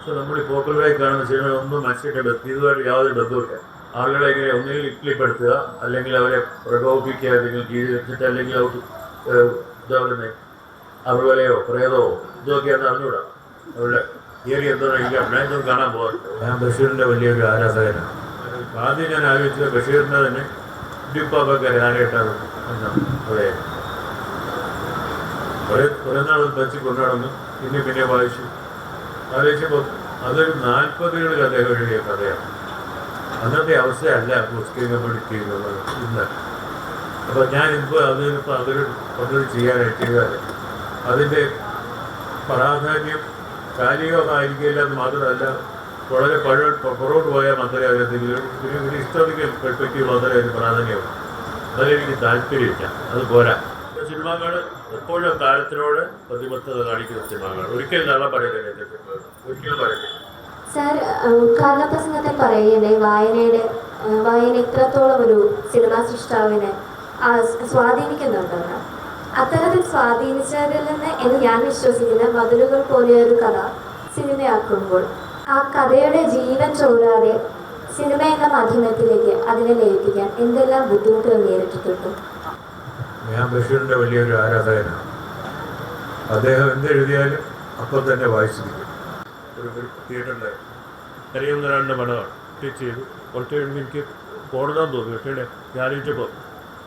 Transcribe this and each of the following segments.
പക്ഷെ നമ്മൾ ഈ പോപ്പുലറായി കാണുന്ന സിനിമ ഒന്നും മനുഷ്യരുടെ ഇതുമായിട്ട് യാതൊരു ബന്ധവുമില്ല. ആളുകളെ ഇങ്ങനെ ഒന്നുകിൽ ഇക്ലിപ്പെടുത്തുക അല്ലെങ്കിൽ അവരെ പ്രകോപിപ്പിക്കുക അല്ലെങ്കിൽ വെച്ചിട്ട് അല്ലെങ്കിൽ അവർക്ക് എന്താ പറയുന്നത് അറിവലയോ പ്രേതമോ ഇതൊക്കെയാണ് അറിഞ്ഞുകൂടാ. അവരുടെ ഏറി എന്താ എനിക്ക് അഭിനയത്തൊന്നും കാണാൻ പോകാറുണ്ട് ഞാൻ ബഷീറിന്റെ വലിയൊരു ആരാധകനാണ്. ആദ്യം ഞാൻ ആലോചിച്ചത് ബഷീറിനെ തന്നെ ഇടിപ്പാപ്പൊക്കെ ആരായിട്ടാണ് എന്നാണ് അതെ കുറെ കുറെ നാൾ വെച്ച് കൊണ്ടാടുന്നു പിന്നെ പിന്നെ വായിച്ചു ആലോചിച്ചപ്പോൾ അതൊരു നാൽപ്പതുകളിൽ അദ്ദേഹം എഴുതിയ കഥയാണ്. അന്നത്തെ അവസ്ഥയല്ല കമ്മ്യൂണിറ്റി എന്നുള്ളത് ഇന്ന്. അപ്പോൾ ഞാൻ ഇപ്പോൾ അതിനിപ്പോൾ അതൊരു പദ്ധതി ചെയ്യാനായിട്ട് ചെയ്താൽ അതിന്റെ പ്രാധാന്യം കാലികമായിരിക്കില്ല എന്ന് മാത്രമല്ല വളരെ പഴ പുറകോട്ട് പോയാൽ മാത്രമേ അതിനെന്തെങ്കിലും ഒരു ഒരു ഹിസ്റ്റോറിക്കൽ പെർസ്പെക്റ്റീവ് മാത്രമേ അതിന് പ്രാധാന്യമുള്ളൂ. അതിലെനിക്ക് താല്പര്യമില്ല. അത് പോരാ. സിനിമകൾ എപ്പോഴും താരത്തിനോട് പ്രതിബദ്ധത കാണിക്കുന്ന സിനിമകൾ ഒരിക്കലും നല്ല പറയുന്നില്ല ഒരിക്കലും പറയുന്നില്ല ഒരു ഞാൻ കഥ സിനിമയാക്കുമ്പോൾ ആ കഥയുടെ ജീവൻ ചോരാതെ സിനിമ എന്ന മാധ്യമത്തിലേക്ക് അതിനെ ലയിപ്പിക്കാൻ എന്തെല്ലാം ബുദ്ധിമുട്ടുകൾ നേരിട്ടിട്ടുണ്ട്. ഞാൻ ബഷീറിന്റെ വലിയൊരു ആരാധകനാണ്. അദ്ദേഹം എന്തെഴുതിയാലും അപ്പം തന്നെ വായിച്ചിരിക്കും. ഒരു അറിയുന്ന രണ്ട് പടമാണ് ടീച്ച് ചെയ്തു. കുറച്ച് കഴിയുമ്പോൾ എനിക്ക് പോകണമെന്ന് തോന്നി. പക്ഷേ ഞാനിച്ചപ്പോൾ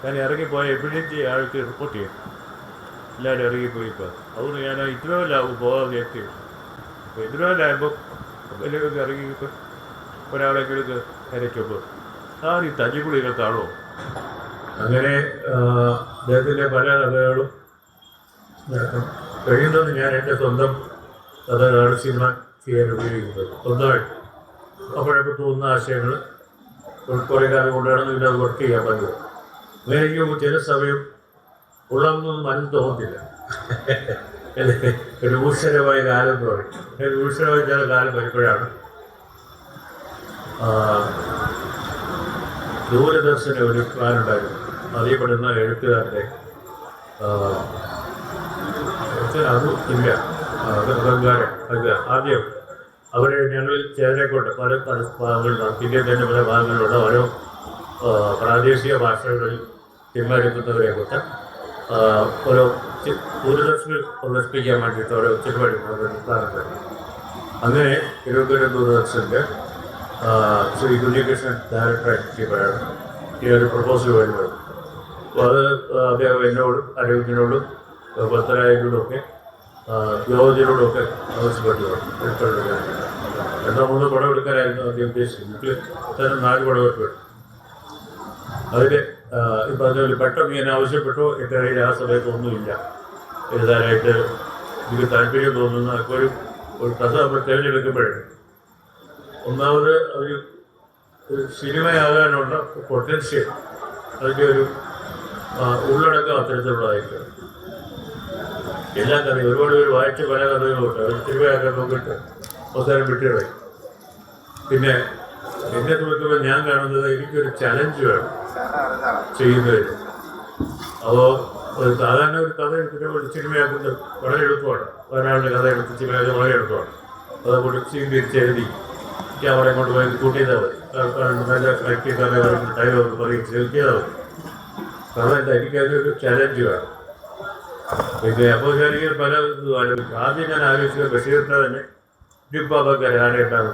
ഞാൻ ഇറങ്ങിപ്പോയ എവിഡൻസ് ആൾക്ക് റിപ്പോർട്ട് ചെയ്യും എല്ലാവരും ഇറങ്ങിപ്പോയി ഇപ്പോൾ അതുകൊണ്ട് ഞാൻ ഇത്രവല്ലാവും പോകാൻ വിചാരിച്ചു. അപ്പോൾ ഇത്രവല്ലായപ്പോൾ എല്ലാവരും ഇറങ്ങിയപ്പോൾ ഒരാളെങ്കിലും ഇരയ്ക്കപ്പോൾ ആ ഈ തല്ലിക്കുളികൾ കാണുമോ? അങ്ങനെ അദ്ദേഹത്തിന്റെ പല കഥകളും കഴിയുന്നത് ഞാൻ എന്റെ സ്വന്തം കഥകളാണ് സിനിമ ചെയ്യാൻ ഉപയോഗിക്കുന്നത്. സ്വന്തമായിട്ട്. അപ്പോഴൊക്കെ തോന്നുന്ന ആശയങ്ങൾ കുറേ കാലം കൊണ്ടാണ് പിന്നെ അത് വർക്ക് ചെയ്യാൻ പറ്റുക അങ്ങനെ എനിക്ക് ചില സമയം ഉള്ളതൊന്നും മനസ്സിൽ തോന്നത്തില്ല? ഒരു ഊഷരമായ കാലം എന്ന് പറയും. ഊഷരമായ ചില കാലം വരുമ്പോഴാണ് ദൂരദർശന ഒരു പ്ലാൻ ഉണ്ടായിരുന്നു. അറിയപ്പെടുന്ന എഴുത്തുകാരുടെ അത് ഇല്ല അഹങ്കാരം ആദ്യം അവരെ ഞങ്ങളിൽ ചേരക്കൊണ്ട് പല പല ഭാഗങ്ങളിലാണ്. ഇന്ത്യയിൽ തന്നെ പല ഭാഗങ്ങളിലുള്ള ഓരോ പ്രാദേശിക ഭാഷകളിൽ കൊണ്ട് ആ, ഓരോ ദൂരദർശനിൽ പ്രദർശിപ്പിക്കാൻ വേണ്ടിയിട്ട് ഓരോ പ്ലാനുണ്ടായിരുന്നു അങ്ങനെ തിരുവനന്തപുരം ദൂരദർശന്റെ ശ്രീ കുഞ്ഞികൃഷ്ണൻ ഡയറക്ടറായിട്ടാണ് ഈ ഒരു പ്രപ്പോസൽ വരുന്നത്. അത് അദ്ദേഹം എന്നോടും അരവിന്ദിനോടും ഭക്തരായതിനോടും യോഗത്തിനോടൊക്കെ ആവശ്യപ്പെട്ടു. രണ്ടോ മൂന്നോ പടം എടുക്കാനായിരുന്നു ആദ്യം ഉദ്ദേശിച്ചത് തന്നെ നാല് പടം എടുത്തു അതിൽ ഇപ്പം അതുപോലെ പെട്ടെന്ന് ഞാൻ ആവശ്യപ്പെട്ടു. എന്റെ കയ്യിൽ ആ സമയത്ത് ഒന്നുമില്ല. എഴുതാനായിട്ട് എനിക്ക് താല്പര്യം തോന്നുന്ന. ഒരു ഒരു കഥ നമ്മൾ തിരഞ്ഞെടുക്കുമ്പോഴേ. ഒന്നാമത് ഒരു സിനിമയാകാനുള്ള പൊട്ടൻഷ്യൽ. അതിന്റെ ഒരു ഉള്ളടക്കം അത്തരത്തിലുള്ളതായിരിക്കും എല്ലാ കഥയും ഒരുപാട് പേര് വായിച്ച് പല കഥകളുണ്ട് അവർ തിരുവയാക്കാൻ നോക്കിയിട്ട് അവസാനം വിട്ടിടായി പിന്നെ എന്നെ നോക്കുമ്പോൾ ഞാൻ കാണുന്നത് എനിക്കൊരു ചലഞ്ച് വേണം. ചെയ്യുന്നതിന്. അപ്പോൾ ഒരു സാധാരണ ഒരു കഥ എടുത്തിട്ട് ഒരു സിനിമയാക്കുന്നത് വളരെ എളുപ്പമാണ്. ഒരാളുടെ കഥ എടുത്ത് സിനിമയാക്കുന്നത് വളരെ എളുപ്പമാണ്. അതുകൊണ്ട് സീൻ തിരിച്ചെഴുതി ക്യാമറ കൊണ്ട് പോയി കൂട്ടിയതാവും നല്ല കഥ പറയുമ്പോൾ ഡയലോഗ് പറയും ചെയ്താൽ എന്താ എനിക്കതൊരു ചലഞ്ച് വേണം പിന്നെ അപ്പോൾ ഞാനിങ്ങനെ പല ഇതും ആലോചിക്കും ആദ്യം ഞാൻ ആലോചിച്ചത് ബഷീറിന്റെ തന്നെ ഡിപ്പാപ്പൊക്കെ ആരായിട്ടാണ്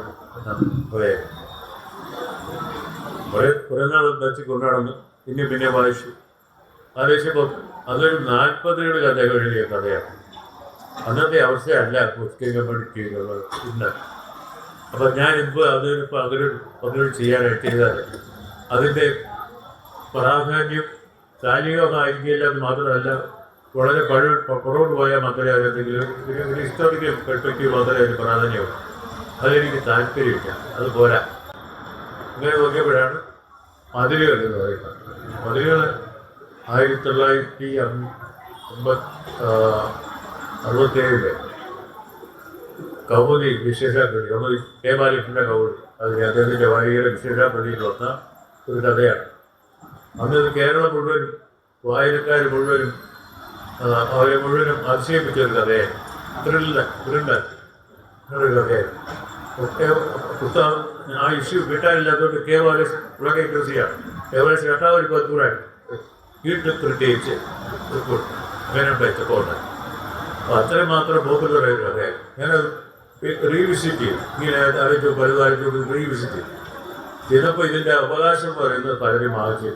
അതെ. കുറേ കുറേ നാൾ വെച്ച് കൊണ്ടുനടന്നു. പിന്നെ പിന്നെ വായിച്ചു ആലോചിച്ചപ്പോൾ അതൊരു നാൽപ്പതുകളിൽ അദ്ദേഹം എഴുതിയ കഥയാണ്. അന്നത്തെ അവസ്ഥയല്ല പുസ്തകം എന്നുള്ളത് ഇന്ന്. അപ്പം ഞാൻ ഇപ്പോൾ അതിനിപ്പോൾ അതൊരു പദ്ധതി ചെയ്യാനായിട്ട് ചെയ്താൽ അതിന്റെ പ്രാധാന്യം കാലികമായിരിക്കില്ല എന്ന് മാത്രമല്ല വളരെ പഴ പുറകോട്ട് പോയാൽ മാത്രമേ അതിനെന്തെങ്കിലും ഒരു ഒരു ഹിസ്റ്റോറിക്കൽ പെർസ്പെക്റ്റീവ് മാത്രമേ അതിന് പ്രാധാന്യമുള്ളൂ. അതെനിക്ക് താല്പര്യമില്ല. അത് പോരാ. ഇങ്ങനെ നോക്കിയപ്പോഴാണ് മതിലുകൾ എന്ന് പറയുന്നത്. മതിലുകൾ ആയിരത്തി തൊള്ളായിരത്തി അമ്പത് അറുപത്തേഴിൽ കൗമുദി വിശേഷാപ്രതി കൗമുദി ഹേമാലിഷിന്റെ കൗമുദി. അതിന് അദ്ദേഹത്തിന്റെ വായികയുടെ വിശേഷാപ്രതിയിൽ വന്ന ഒരു കഥയാണ്. അന്ന് കേരളം മുഴുവനും വായനക്കാർ മുഴുവനും അവരെ മുഴുവനും അതിശയിപ്പിച്ച ഒരു കഥയായിരുന്നു. ത്രില്ല ത്രില്ല. ഒരു കഥയായിരുന്നു. ഒക്കെ പുസ്തകം ആ ഇഷ്യൂ കിട്ടാനില്ലാത്തതുകൊണ്ട് കെ വാലേഷ് ഉള്ളക്കെ കൃഷിയാണ്. കേവല ചേട്ടാ ഒരു പത്തൂറായി വീട്ടിൽ പ്രത്യേകിച്ച് അങ്ങനെ വെച്ചപ്പോൾ അപ്പോൾ അത്രയും മാത്രം പോപ്പുലർ ആയിരുന്നു അതെ ഞാൻ റീവിസിറ്റ് ചെയ്യും ഇങ്ങനെ അതിന്റെ പലതായിട്ട് റീവിസിറ്റ് ചെയ്യും ചിലപ്പോൾ ഇതിന്റെ അവകാശം പറയുന്നത് പലരും ആവശ്യം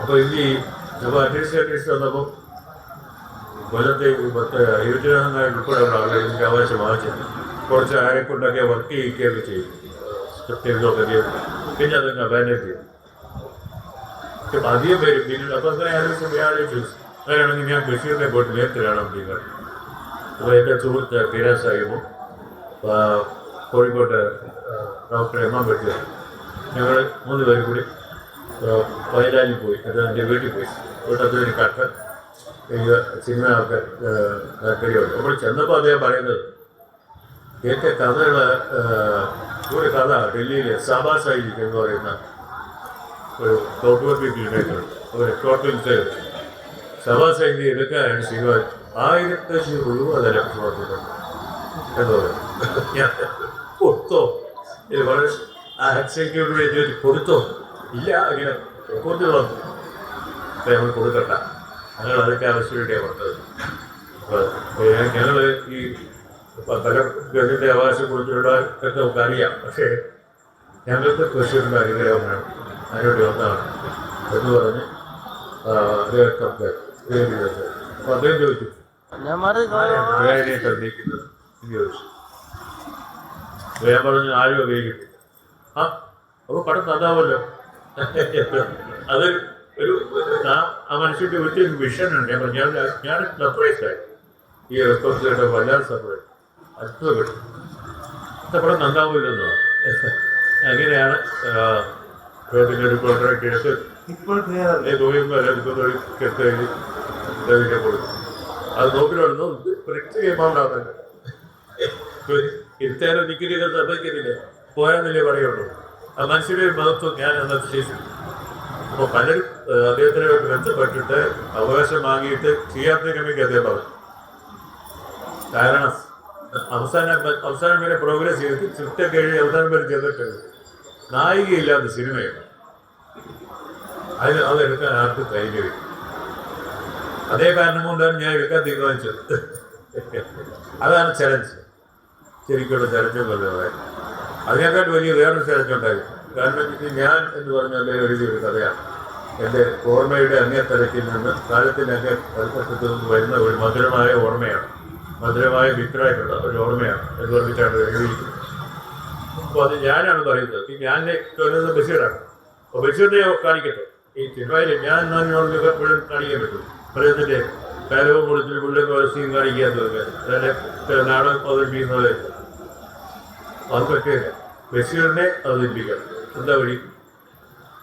അപ്പോൾ ഈ അപ്പോൾ അന്വേഷിച്ച് അന്വേഷിച്ച് വന്നപ്പോൾ കൊല്ലത്തെ പത്ത് ഉൾപ്പെടെ ഉൾപ്പെടെയുള്ള ആളുകൾ എനിക്ക് അവകാശം ആവശ്യം കുറച്ച് ആരെ കൊണ്ടൊക്കെ വർക്ക് ചെയ്യിക്കുകയൊക്കെ ചെയ്യും സ്ക്രിപ്റ്റ് ചെയ്യും പിന്നെ അതങ്ങ് അബാൻഡൻ ചെയ്യും അധികം പേര് പിന്നീട് അപ്പോൾ അങ്ങനെ ആലോചിച്ച് വ്യാഴാഴ്ച അങ്ങനെയാണെങ്കിൽ ഞാൻ ബഷീറിനെ പോയിട്ട് നേരത്തിലാണ് ചെയ്യുക അപ്പോൾ എന്റെ സുഹൃത്ത് കീരാ സാഹിബും കോഴിക്കോട്ട് ഡോക്ടർ എം എം ഞങ്ങൾ മൂന്ന് പേരും കൂടി ആ, വയലാലിൽ പോയി. അത് എന്റെ വീട്ടിൽ പോയി. വീട്ടത്തിൽ ഒരു കട്ട എനിക്ക് സിനിമ ഒക്കെ താല്പര്യമുണ്ട്. നമ്മൾ ചെന്നപ്പോൾ അദ്ദേഹം പറയുന്നത് എന്റെ കഥകൾ ഒരു കഥ ഡൽഹിയിലെ സാബാ സൈനിക് എന്ന് പറയുന്ന ഒരു ഡോക്യുമെന്ററി ഫിലിമേക്കർ ഒരു ടോട്ടൽ സഭാ സൈനിക എടുക്കാനാണ് സിനിമ ആയിരത്തി രൂപ ലക്ഷം കൊടുത്തിട്ടുണ്ട്. എന്ന് പറയുന്നത് ഞാൻ കൊടുത്തോ വളരെ ആ എക്സിക്യൂട്ടീവ് ചോദിച്ചു കൊടുത്തോ? ഇല്ല വന്നു അപ്പൊ ഞങ്ങൾ കൊടുക്കണ്ട. ഞങ്ങൾ അതൊക്കെ ആവശ്യം വേണ്ടിയാണ് കൊടുത്തത് ഞങ്ങൾ ഈ പല ഗതിന്റെ അവകാശം കുറിച്ചുള്ളതൊക്കെ നമുക്ക് അറിയാം പക്ഷേ ഞങ്ങൾക്ക് കൃഷിയുടെ അനുഗ്രഹം വേണം അതിനോട് ഒന്നാണ് എന്ന് പറഞ്ഞ് ആ, അദ്ദേഹത്തെ സ്ക്രീൻ ചെയ്തത് അപ്പോൾ അദ്ദേഹം ചോദിച്ചു. ഞാൻ പറഞ്ഞു ആരും ഉപയോഗിക്കും ആ അപ്പോൾ പടം തന്നാമല്ലോ അത് ഒരു ആ- മനുഷ്യന്റെ മനുഷ്യന്റെ വലിയൊരു വിഷൻ ഉണ്ട്. ഞാൻ ഞാൻ ഞാൻ സർപ്രൈസ് ആയി. ഈ റെസ്പോൺസ് കേട്ടോ വല്ലാതെ സർപ്രൈസ് അത്ഭുതപ്പെട്ടു പടം നന്നാവില്ലെന്നോ അങ്ങനെയാണ് പിന്നെ ഒരു കോൺട്രാക്ട് എടുത്ത് ഇപ്പോൾ കെട്ട് ഇതിനെ കൊടുക്കും അത് നോക്കിയിടുന്നു പ്രിന്റ് ചെയ്യുമ്പോഴാണ് ഇരുത്തേരെ നിൽക്കുന്നില്ല സമ്മതിക്കുന്നില്ല പോയാന്നല്ലേ പറയുള്ളൂ. മനുഷ്യരുടെ മഹത്വം ഞാൻ അന്നത്തെ വിശേഷിക്കും അപ്പോൾ പലരും അദ്ദേഹത്തിനെ ബന്ധപ്പെട്ടിട്ട് അവകാശം വാങ്ങിയിട്ട് ചെയ്യാത്ത കമ്മിക്ക് അദ്ദേഹം പറഞ്ഞു. കാരണം അവസാന അവസാനം വരെ പ്രോഗ്രസ് ചെയ്തിട്ട് ചുറ്റൊക്കെ എഴുതി അവസാനം വരെ ചെന്നിട്ട് നായികയില്ലാത്ത സിനിമയാണ്. അത് അതെടുക്കാൻ ആർക്കും ധൈര്യമില്ല. അതേ കാരണം കൊണ്ടാണ് ഞാൻ എടുക്കാൻ തീരുമാനിച്ചത്. അതാണ് ചലഞ്ച് ശരിക്കുള്ള ചലഞ്ച് എന്നുള്ളത് അതിനേക്കാൾ വലിയ വേറൊരു സ്ഥലത്തുണ്ടായി കാരണം ഞാൻ എന്ന് പറഞ്ഞാൽ എഴുതിയൊരു കഥയാണ്. എന്റെ ഓർമ്മയുടെ അങ്ങേത്തലത്തിൽ നിന്ന് കാലത്തിന്റെ അങ്ങേ തലപ്പറ്റത്ത് നിന്ന് വരുന്ന ഒരു മധുരമായ ഓർമ്മയാണ്. മധുരമായ വിക്രായിട്ടുള്ള ഒരു ഓർമ്മയാണ് എന്ന് പറഞ്ഞിട്ടാണ് എഴുതിയിരിക്കുന്നത്. അപ്പോൾ അത് ഞാനാണ് പറയുന്നത്. ഈ ഞാൻ തോന്നുന്നത് ബഷീറാണ് അപ്പോൾ ബഷീറിനെ കാണിക്കട്ടെ. ഈ തിരുവായിൽ ഞാൻ എന്നോട് എപ്പോഴും കാണിക്കാൻ പറ്റും. അദ്ദേഹത്തിന്റെ കാലവും കൊടുത്തിൽ പുള്ളിയൊക്കെ സീൻ കാണിക്കാത്തതൊക്കെ. അതായത് നാടകം അവതരിപ്പിക്കുന്നത് അത് പറ്റില്ല ബഷീറിനെ അവതരിപ്പിക്കണം എന്താ വഴി?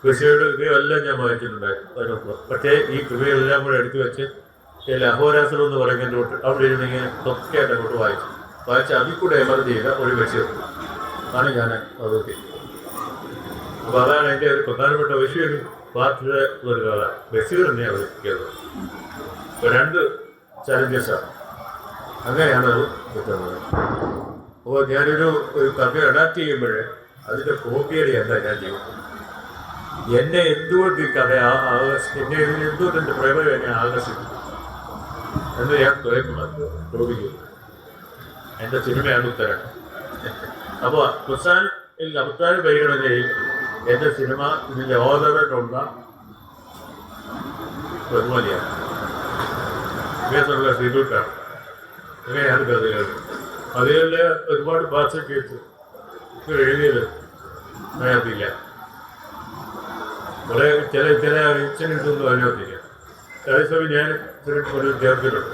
ബഷീറുടെ കൃപയെല്ലാം ഞാൻ വായിച്ചിട്ടുണ്ടായിരുന്നു അതിനൊപ്പം പക്ഷേ ഈ കൃപയെല്ലാം കൂടെ എടുത്തു വെച്ച് ഈ ലഹോരാസനം എന്ന് പറയുന്നതിന്റെ തൊട്ട് അവിടെ ഇരുന്ന് ഇങ്ങനെ തൊക്കെയായിട്ട് അങ്ങോട്ട് വായിച്ചു. വായിച്ച് അതിൽ കൂടെ എമർജ് ചെയ്ത ഒരു ബഷീർ. ആണ് ഞാൻ അതൊക്കെ. അപ്പോൾ അതാണ് എന്റെ ഒരു പ്രധാനപ്പെട്ട ബഷീർ പാർട്ടിയുടെ ഒരു കഥ. ബഷീർ തന്നെ അവതരിപ്പിക്കുന്നത്. അപ്പോൾ രണ്ട് ചലഞ്ചസാണ്. അങ്ങനെയാണ് അത് കിട്ടുന്നത്. അപ്പോൾ ഞാനൊരു ഒരു കഥ അഡാപ്റ്റ് ചെയ്യുമ്പോൾ അതിന്റെ കോപ്പിയുടെ എന്താ ഞാൻ ചെയ്യുന്നത് എന്നെ എന്തുകൊണ്ട് ഈ കഥ എന്നെ എന്തുകൊണ്ട് എന്റെ പ്രേമം എന്നെ ആകർഷിക്കും എന്ന് ഞാൻ തോന്നിക്കുന്നു എന്റെ സിനിമയാണ് ഉത്തരം. അപ്പോൾ ഖുസാനിൽ അവസാന പരിഗണനയിൽ എന്റെ സിനിമ ഇതിന്റെ ഓർഡറിലുള്ള ബഹുമതിയാണ്. കേസുള്ള ശ്രീദൂട്ടാണ് അങ്ങനെയാണ് കഥകൾ. കഥകളിൽ ഒരുപാട് ഭാഷ കേട്ടു എഴുതിയത് അതിനകത്തില്ല കുറെ ചില ചില ഇൻസിഡൻസൊന്നും അതിനകത്തില്ല അതേസമയം ഞാൻ ഒരു വിദ്യാർത്ഥിയിലുണ്ട്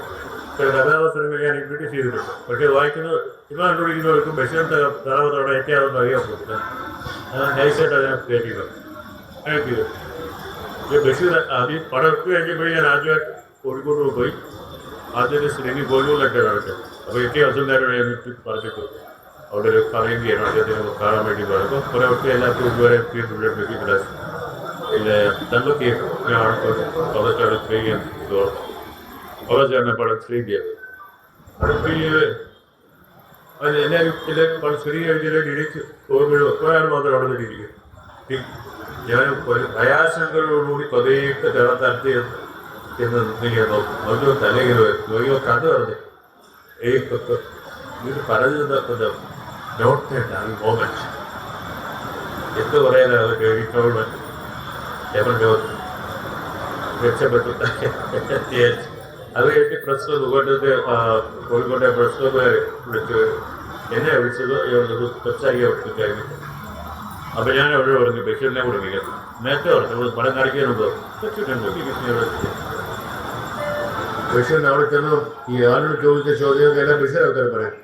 ചില കഥാപാത്രങ്ങൾ ഞാൻ ഇൻട്രൊഡ്യൂസ് ചെയ്തിട്ടുണ്ട്. പക്ഷേ വായിക്കുന്നത് ഇമാൻ കണ്ടുപിടിക്കുന്നവർക്കും ബഷീറിന്റെ കഥാപാത്രമാണ് ഏറ്റവും അറിയാൻ പോകുന്നത് അത് നൈസായിട്ട് അതിനകത്ത് കയറ്റിയത് ഈ ബഷീർ ആദ്യം പടം കഴിഞ്ഞപ്പോഴേ ഞാൻ ആദ്യമായിട്ട് കോഴിക്കോട് പോയി. ആദ്യം ശ്രീനി കോഴിക്കോടിലൊക്കെ നടക്കും അപ്പോൾ ഞാൻ വിട്ട് പറഞ്ഞിട്ട്. അവിടെ ഒരു കറയും ചെയ്യണം അദ്ദേഹത്തിന് കാണാൻ വേണ്ടി പറയുമ്പോൾ കുറേ ഒത്തിരി എല്ലാവർക്കും ഇതുവരെ cosa c'è la triglia cosa c'è una palazzina അത് എല്ലാവരും വളരെ സ്ത്രീ കഴിഞ്ഞാലും ഇടിച്ച് പോകുമ്പോഴും ഒരാൾ മാത്രം അവിടെ നിന്നിരിക്കും ഞാൻ ഭയാശങ്കകളോടുകൂടി പതയൊക്കെ തരത്തി എന്ന് ഇങ്ങനെ തലയിൽ നോക്കിയോ കഥ പറഞ്ഞു ഇത് പറഞ്ഞത് നോട്ട് മോമെന്റ് എന്ത് പറയാനാണ് അത് കേൾക്കോളൂ എവരുടെ രക്ഷപ്പെട്ടു. അത് കഴിഞ്ഞ് പ്രസ് കോട്ടയത്തെ കോഴിക്കോട്ടെ പ്രസ് ക്ലബ്ബുകാർ വിളിച്ച് എന്നെ വിളിച്ചത് സംസാരിക്കാൻ വിളിച്ചു അപ്പം ഞാൻ അവിടെ പറഞ്ഞു ബഷീറിനെ കൂടെ വിളിക്കാം. നേരത്തെ പറഞ്ഞു പടം കാണിക്കാൻ മുമ്പ് ബഷീറിന് അവിടെ ചെന്നു ഈ ആളോട് ചോദിച്ച ചോദ്യമൊക്കെല്ലാം ബഷീർ ആൾക്കാർ പറയാം.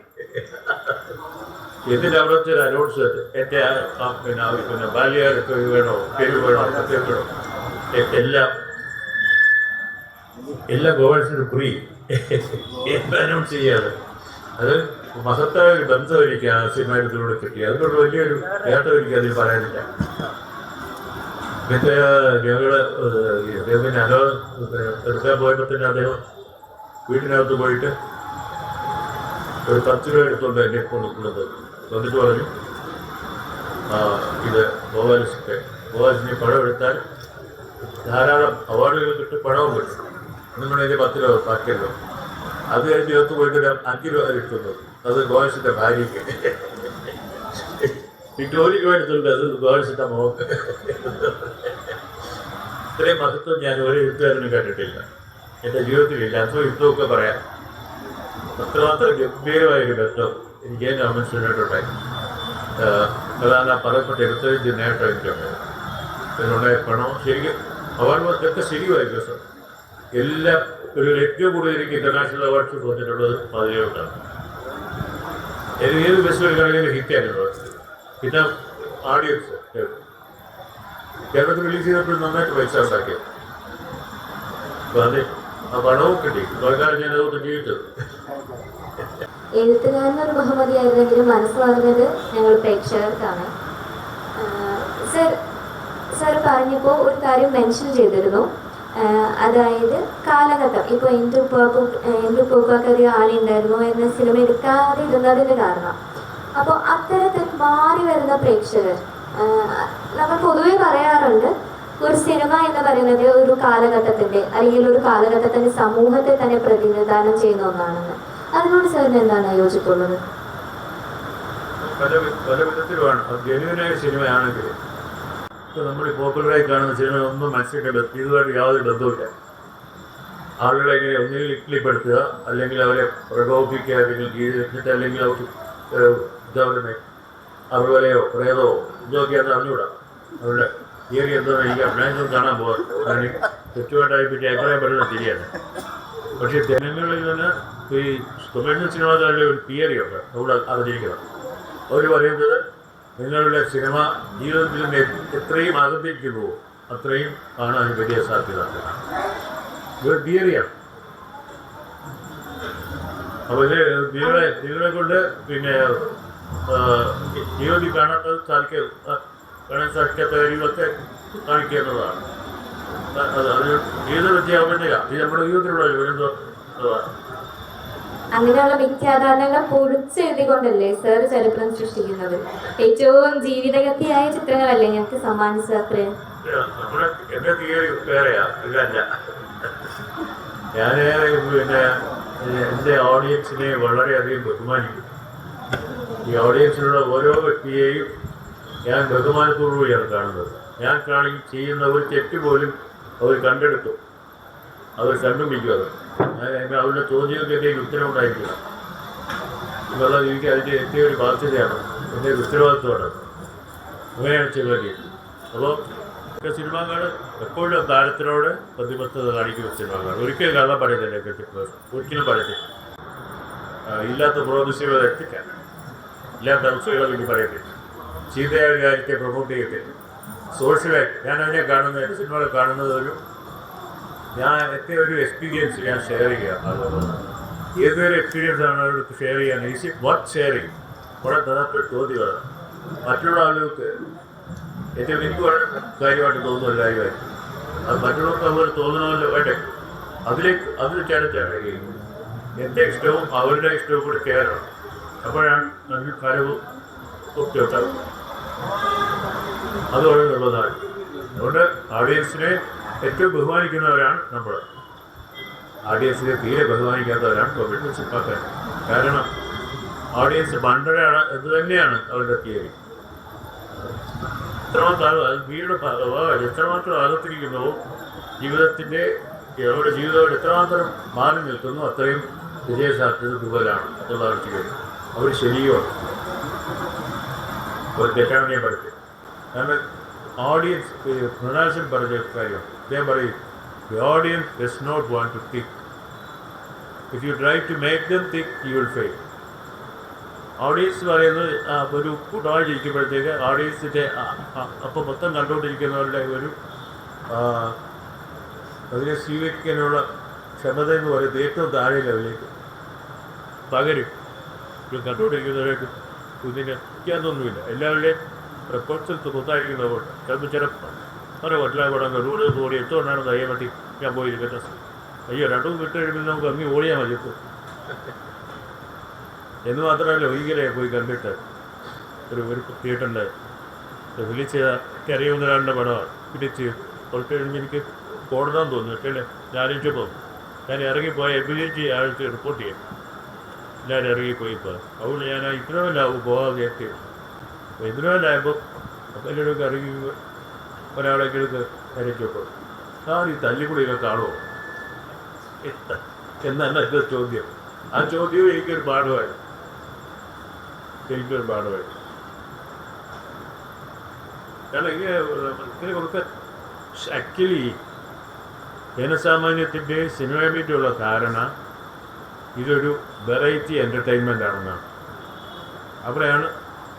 ഇതിന്റെ അവിടുത്തെ ഒരു എന്റെ എന്റെ പിന്നെ പിന്നെ ബാല്യകാലത്ത് വേണോ? പേര് വേണോ? അത്തേ വേണോ? എല്ലാം എല്ലാ ഗോവൻസിനും ഫ്രീ അനൗൺസ് ചെയ്യാതെ അത് മഹത്തായ ഒരു ബന്ധം എനിക്ക് ആ സിനിമയിലൂടെ കിട്ടി അതുകൊണ്ട് വലിയൊരു നേട്ടം എനിക്ക് അതിൽ പറയാനില്ല. പിന്നെ ഞങ്ങൾ അദ്ദേഹത്തിന് അനോ എടുക്കാൻ പോയപ്പോൾ തന്നെ അദ്ദേഹം വീട്ടിനകത്ത് പോയിട്ട് ഒരു പത്ത് രൂപ എടുത്തുകൊണ്ട് എന്നെ കൊണ്ടുള്ളത് എന്നിട്ട് പറഞ്ഞു ആ ഇത് ഗോവാലിസിന്റെ ഗോവാലിസിന് പണം എടുത്താൽ ധാരാളം അവാർഡുകൾ കിട്ടും പണവും കിട്ടും. നിങ്ങൾ അതിന്റെ പത്ത് രൂപ ബാക്കിയല്ലോ അത് കഴിഞ്ഞ് ചേർത്ത് പോയിട്ട് ഒരു അഞ്ച് രൂപ കിട്ടുന്നത് അത് ഗോവാലിസിന്റെ ഭാര്യയ്ക്ക്. ജോലി രൂപ അത് ഗോവാലിസിന്റെ മോക്ക്. ഇത്രയും മഹത്വം ഞാൻ ഒരു എഴുത്തുകാരനും കണ്ടിട്ടില്ല. എന്റെ ജീവിതത്തിലില്ല അത്ര യുദ്ധമൊക്കെ പറയാം. അത്രമാത്രം ഗംഭീരമായൊരു ബന്ധം എനിക്ക് ഞാൻ ഗവൺമെന്റിനായിട്ടുണ്ടായി അതാണ് ആ പറയപ്പെട്ട എടുത്തതിന്റെ നേട്ടം എനിക്കുണ്ട് ഇതിനുള്ള പണം ശരിക്കും അവാർഡ് ഇതൊക്കെ ശരിയായിരിക്കും സാർ എല്ലാം ഒരു ഏറ്റവും കൂടുതൽ എനിക്ക് ഇന്റർനാഷണൽ അവാർഡ്സ് തോന്നിയിട്ടുള്ളത് പതിനെട്ടാണ് ഏത് ഏത് ബസ് എടുക്കുകയാണെങ്കിലും ഹിറ്റായിരുന്നു പിന്നെ ആഡിയൻസ് കേരളത്തിൽ റിലീസ് ചെയ്തപ്പോൾ നന്നായിട്ട് പൈസ ഉണ്ടാക്കിയത് അപ്പൊ അത് ആ പണവും കിട്ടി സർക്കാർ ഞാൻ അത് ജീവിച്ചത് എഴുത്തുകാരൻ ഒരു ബഹുമതിയായിരുന്നെങ്കിലും മനസ്സ് പറഞ്ഞത് ഞങ്ങൾ പ്രേക്ഷകർക്കാണ്. സർ സർ പറഞ്ഞപ്പോൾ ഒരു കാര്യം മെൻഷൻ ചെയ്തിരുന്നു. അതായത് കാലഘട്ടം. ഇപ്പോൾ എന്തു എന്തു പൂക്കാക്കതി ആളുണ്ടായിരുന്നു എന്ന സിനിമ എടുക്കാതിരുന്നതിന് കാരണം. അപ്പോൾ അത്തരത്തിൽ മാറി വരുന്ന പ്രേക്ഷകർ നമ്മൾ പൊതുവെ പറയാറുണ്ട് ഒരു സിനിമ എന്ന് പറയുന്നത് ഒരു കാലഘട്ടത്തിന്റെ അല്ലെങ്കിൽ ഒരു കാലഘട്ടത്തിന്റെ സമൂഹത്തെ തന്നെ പ്രതിനിധാനം ചെയ്യുന്ന ഒന്നാണെന്ന്. അതിനോട് സാറിന് എന്താണ് യോജിപ്പുള്ളത്? ഇപ്പോൾ നമ്മൾ പോപ്പുലറായി കാണുന്ന സിനിമ ഒന്നും മനസ്സിലാക്കേണ്ട ഇതുമായിട്ട് യാതൊരു ബന്ധവുമില്ല. ആളുകളെ ഇങ്ങനെ ഒന്നുകിൽ ഇക്ലിപ്പെടുത്തുക അല്ലെങ്കിൽ അവരെ പ്രകോപിപ്പിക്കുക അല്ലെങ്കിൽ ജീവിതത്തിൽ അല്ലെങ്കിൽ അവർക്ക് ഇതവരുടെ അതുപോലെയോ പ്രേതമോ ഇതൊക്കെയാണെന്ന് അറിഞ്ഞുകൂടാ. അവരുടെ തിയറി എന്താണെന്ന് എനിക്ക് അഭിനയം കാണാൻ പോകാം ചുറ്റുപാട്ടായി പറ്റി അഭിപ്രായം പറയുന്നത് ശരിയാണ് പക്ഷേ ജനങ്ങളിൽ നിന്ന് ഈ കൊമേഴ്ഷ്യൽ സിനിമാക്കാരുടെ ഒരു തിയറിയുണ്ട് അവിടെ അവതരിക്കണം അവർ പറയുന്നത് നിങ്ങളുടെ സിനിമ ജീവിതത്തിൽ എത്രയും പോകും. അത്രയും കാണാൻ വലിയ സാധ്യത ഇതൊരു തിയറിയാണ് അപ്പോൾ ഇത് നിങ്ങളെ കൊണ്ട് പിന്നെ ജീവിതത്തിൽ കാണാത്തത് സാധിക്ക ആ, സഖ്യത്തെ സാധിക്കാത്ത കാണിക്കേണ്ടതാണ്. ഏത് അത് ജീവിത വ്യത്യാസമില്ല. ഇത് നമ്മുടെ ജീവിതത്തിലുള്ള അതാണ്. അങ്ങനെയുള്ള മിഥ്യാധാരണകൾ പൊടിച്ചെഴുതിക്കൊണ്ടല്ലേ സാർ ചരിത്രം സൃഷ്ടിക്കുന്നത്? ഏറ്റവും ജീവിതഗതിയായ ചിത്രങ്ങളല്ലേ ഞങ്ങൾക്ക് സമ്മാനിച്ച അത്രയും നമ്മുടെ എന്റെ തിയറി വേറെയാ ഇതല്ല ഞാൻ പിന്നെ എന്റെ ഓഡിയൻസിനെ വളരെയധികം ബഹുമാനിക്കും ഈ ഓഡിയൻസിലുള്ള ഓരോ വ്യക്തിയെയും ഞാൻ ബഹുമാനത്തോടുകൂടിയാണ് കാണുന്നത്. ഞാൻ കാണി ചെയ്യുന്ന ഒരു തെറ്റ് പോലും അവർ കണ്ടെടുത്തു. അവർ കണ്ടുപിടിക്കും അത്. അവരുടെ ചോദ്യങ്ങൾക്ക് എന്റെ ഉത്തരം ഉണ്ടായിരിക്കില്ല എന്നുള്ളത് എനിക്ക് അതിന്റെ ഏറ്റവും ഒരു ബാധ്യതയാണ്. എന്റെ ഉത്തരവാദിത്വമാണ്. അങ്ങനെയാണ് ചെയ്തത് അപ്പോൾ ഒക്കെ സിനിമകൾ എപ്പോഴും താരത്തിനോട് പ്രതിബദ്ധത കാണിക്കുന്ന സിനിമകൾ ഒരിക്കലും കഥ പറയുന്നില്ല കെട്ടിപ്പ് ഒരിക്കലും പറയത്തില്ല. ഇല്ലാത്ത എത്തിക്കാൻ. ഇല്ലാത്ത അവസ്ഥകളെ വേണ്ടി പറയത്തില്ല. ചീത്തയായ കാര്യത്തെ പ്രൊമോട്ട് ചെയ്യത്തില്ല സോഷ്യലായിട്ട് ഞാൻ അവനെ കാണുന്ന സിനിമകൾ കാണുന്നത് ഒരു ഞാൻ എത്തിയ ഒരു എക്സ്പീരിയൻസ് ഞാൻ ഷെയർ ചെയ്യാം. ഏതൊരു എക്സ്പീരിയൻസ് ആണ് അവർക്ക് ഷെയർ ചെയ്യാൻ? ഈസി വാട്ട് ഷെയറിങ് വളരെ പ്രധാനപ്പെട്ട ചോദ്യമാണ്. മറ്റുള്ള ആളുകൾക്ക് ഏറ്റവും എനിക്ക് വളരെ കാര്യമായിട്ട് തോന്നുന്ന ഒരു കാര്യമായിരിക്കും അത് മറ്റുള്ളവർക്ക് അവർ തോന്നണമല്ലോ വേണ്ടേ? അതിലേക്ക് അതിൽ ഈ എന്റെ ഇഷ്ടവും അവരുടെ ഇഷ്ടവും കൂടെ ചേരണം അപ്പോഴാണ് അതിന് ഒക്കെ കുത്തിയിട്ട് അത് വളരെ ഉള്ളതാണ് അതുകൊണ്ട് ഓഡിയൻസിനെ ഏറ്റവും ബഹുമാനിക്കുന്നവരാണ് നമ്മൾ ഓഡിയൻസിനെ തീരെ ബഹുമാനിക്കാത്തവരാണ് കോവിഡ് സിപ്പാക്കാൻ കാരണം ഓഡിയൻസ് മണ്ടരാണ് എന്ന് തന്നെയാണ് അവരുടെ തിയറി എത്രമാത്രം അത് ഭാഗമോ എത്രമാത്രം അകത്തിരിക്കുന്നുവോ ജീവിതത്തിന്റെ അവരുടെ ജീവിതം എത്രമാത്രം മാറി നിൽക്കുന്നു അത്രയും വിജയസാധ്യത ദുബലാണ് അതുള്ള അവർക്ക് അവർ ശരിയോ? ഒരു തെറ്റാണ് ഞാൻ നമ്മൾ ഓഡിയൻസ് മൃണാശൻ പറഞ്ഞ കാര്യം. അദ്ദേഹം പറയും the audience does not want to think if you try to make them think you will fail audience പറയുന്നത് ഒരു കൂട്ടാഴ്ച ഇരിക്കുമ്പോഴത്തേക്ക് ഓഡിയൻസിന്റെ അപ്പം മൊത്തം കണ്ടുകൊണ്ടിരിക്കുന്നവരുടെ ഒരു അതിനെ സ്വീകരിക്കാനുള്ള ക്ഷമത എന്ന് പറയുന്നത് ഏറ്റവും താഴെ ലെവലിലേക്ക് പകരും കണ്ടുകൊണ്ടിരിക്കുന്നവരേക്ക് ഇതിന് വ്യത്യാസമൊന്നുമില്ല എല്ലാവരുടെയും റെക്കോർഡ്സിൽ തുറന്നായിരിക്കുന്നതുകൊണ്ട് ചിലപ്പോൾ ചിലപ്പോൾ അവരെ വട്ടിലായി കൂടെ ഒരു ഓടി എത്തുകൊണ്ടാണ് കയ്യെ വേണ്ടി ഞാൻ പോയിരിക്കുന്നത് അയ്യോ രണ്ടു വിട്ട് കഴിയുമ്പോൾ നമുക്ക് അങ്ങ് ഓടിയാൽ മതി ഇപ്പോൾ എന്ന് മാത്രമല്ല ഒരിക്കലേ പോയി കണ്ടിട്ട് ഒരു ഒരു തിയേറ്ററിന്റെ ചെയ്ത അറിയുന്ന ഒരാളുടെ പടമാണ്. പിടിച്ച് കുറച്ച് കഴിഞ്ഞ് എനിക്ക് കോടതാൻ തോന്നുന്നു. പക്ഷേ ഞാനിച്ചപ്പോൾ ഞാൻ ഇറങ്ങിപ്പോയ എബിലിറ്റി ആഴ്ച റിപ്പോർട്ട് ചെയ്യാം. ഞാൻ ഇറങ്ങിപ്പോയി ഇപ്പോൾ അതുകൊണ്ട് ഞാൻ ഇത്രമല്ലാവും പോകാൻ വിചാരിച്ചു അപ്പോൾ ഇത്രമല്ലായപ്പോൾ അപ്പോൾ എല്ലാവരും ഇറങ്ങി ഒരാളെങ്കിലും ഇറക്കിയപ്പോൾ സാർ ഈ തല്ലിക്കുടിയൊക്കെ കാണുമോ എന്നല്ല എന്റെ ചോദ്യം ആ ചോദ്യവും എനിക്കൊരു പാഠമായി എനിക്കൊരു പാഠമായി കാരണം ഇങ്ങനെ കൊടുക്ക ആക്ച്വലി ജനസാമാന്യത്തിന്റെ സിനിമയെ പറ്റിയുള്ള ധാരണ ഇതൊരു വെറൈറ്റി എന്റർടൈൻമെന്റ് ആണെന്നാണ് അവിടെയാണ്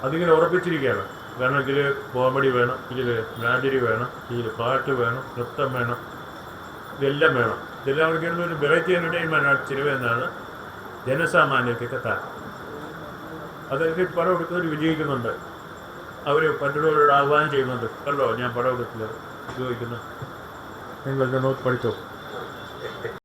അതിങ്ങനെ ഉറപ്പിച്ചിരിക്കുകയാണ്. കാരണം ഇതിൽ കോമഡി വേണം ഇതിൽ ട്രാജഡി വേണം ഇതിൽ പാട്ട് വേണം നൃത്തം വേണം ഇതെല്ലാം വേണം. ഇതെല്ലാം അവർക്കാണ് ഒരു വെറൈറ്റി എന്റർടൈൻമെന്റ് ആണ് സിനിമ എന്നാണ് ജനസാമാന്യത്തിന്റെ താരം അതൊക്കെ പടം എടുക്കുന്നവർ വിജയിക്കുന്നുണ്ട്. അവർ മറ്റുള്ളവരോട് ആഹ്വാനം ചെയ്യുന്നുണ്ട്. കണ്ടോ? ഞാൻ പടം എടുക്കില്ല ഉപയോഗിക്കുന്നു നിങ്ങൾ നോക്കി പഠിച്ചോ?